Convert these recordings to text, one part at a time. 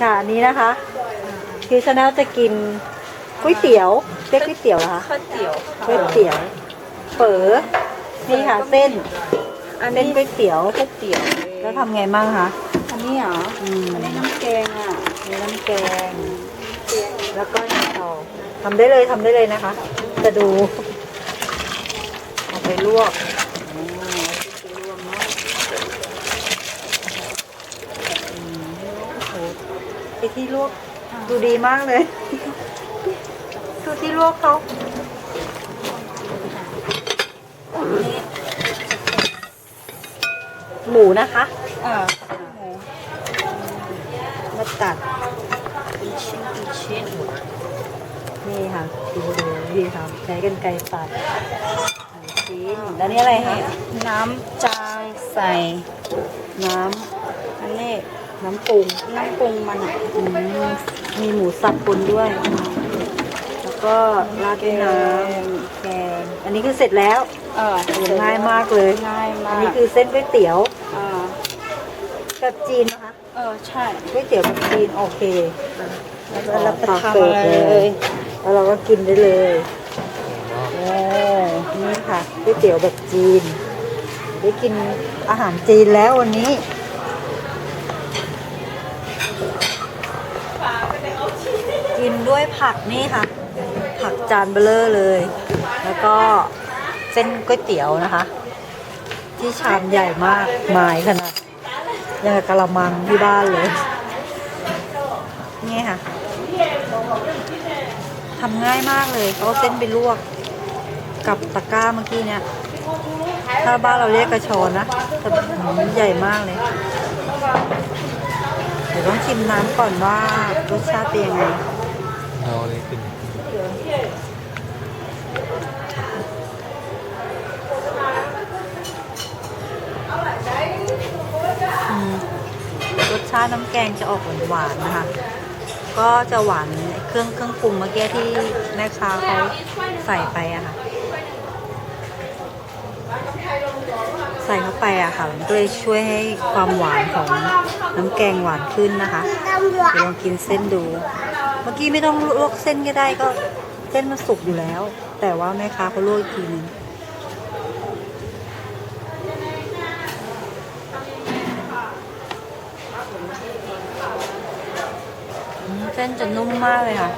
ค่ะอันนี้นะคะ คือชาแนลจะกินก๋วยเตี๋ยวเรียกก๋วยเตี๋ยวเหรอคะข้าวเตี๋ยวค่ะก๋วยเตี๋ยวเฝอนี่ค่ะเส้นอันเส้นนี้ก๋วยเตี๋ยวก๋วยเตี๋ยวแล้วทำไงบ้างคะอันนี้เหรออืมอันนี้น้ำแกงอะมีน้ำแกง แล้วก็ยังต่อทำได้เลยทำได้เลยนะคะ จะดูเอาไปลวกอืมเอาไปลวกเนาะอืมโอ้โห ไอที่ลวกดูดีมากเลยดูที่ลวกเขาหมูนะคะเออมาตัดเป็นชิ้นเป็นชิ้นนี่ค่ะดูดูดีค่ะใช้กันไกรตัดหนึ่งชิ้นแล้วนี่อะไรคะน้ำจางใส่น้อันนี้ำ น้ำปรุงน้ำปรุงมันอะอืมมีหมูสับปนด้วย แล้วก็ราดด้วยน้ำแกงอันนี้คือเสร็จแล้วเออโอ้ง่ายมากเลย ง่ายมาอันกนี้คือเส้นก๋วยเตี๋ยวเออแบบจีนนะคะเออใช่ก๋วยเตี๋ยวแบบจีนโอเคแล้วก็รับประทานเสิร์ฟเลเลยยแล้วเราก็กินได้เลยโอ้นี่ค่ะก๋วยเตี๋ยวแบบจีน ได้กินอาหารจีนแล้ววันนี้ กินด้วยผักนี่ค่ะ ผักจานเบลอเลย แล้วก็เส้นก๋วยเตี๋ยวนะคะ ที่ชามใหญ่มากหมายขนาดยังกับกะละมังที่บ้านเลย นี่ค่ะทำง่ายมากเลยเขาเอาเส้นไปลวกกับตะกร้าเมื่อกี้เนี่ยถ้าบ้านเราเรียกกระชอนนะแต่ใหญ่มากเลย เดี๋ยวต้องชิมน้ำก่อนว่ารสชาติเป็นยังไง เอาเลยกินรสชาติน้ำแกงจะออกหวานๆนะคะ ก็จะหวานเครื่องเครื่องปรุงเมื่อกี้ที่แม่ค้าเขาใส่ไปอะค่ะ ใส่เข้าไปอะค่ะมันก็เลยช่วยให้ความหวานของน้ำแกงหวานขึ้นนะคะเดี๋ยวลองกินเส้นดู เมื่อกี้ไม่ต้องลวกเส้นก็ได้ก็เส้นมันสุกอยู่แล้ว แต่ว่าแม่ค้าเขาลวกอีกทีนึงเส้นจะนุ่มมากเลยค่ะ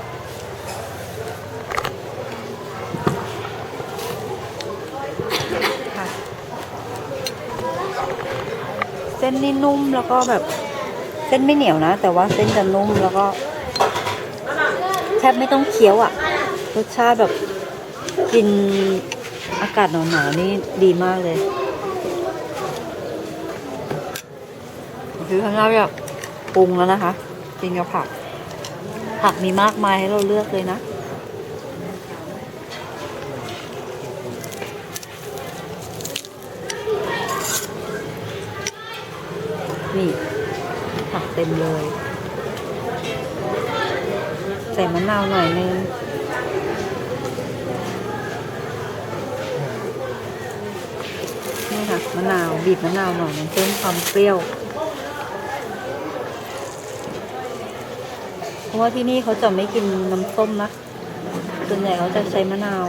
เส้นนี่นุ่มแล้วก็แบบเส้นไม่เหนียวนะ แต่ว่าเส้นจะนุ่มแล้วก็ ทบไม่ต้องเคี้ยวอะ่ะ รสชาติแบบกินอากาศหนาวๆนี่ดีมากเลยคือข้างหน้าแบบปรุงแล้วนะคะ กินกับผัก ผักมีมากมายให้เราเลือกเลยนะนี่ผักเต็มเลย ใส่มะนาวหน่อยนึงนี่ค่ะมะนาวบีบมะนาวหน่อยนึงเพิ่มความเปรี้ยวเพราะว่าที่นี่เขาจะไม่กินน้ำส้มนะส่วนใหญ่เขาจะใช้มะนาว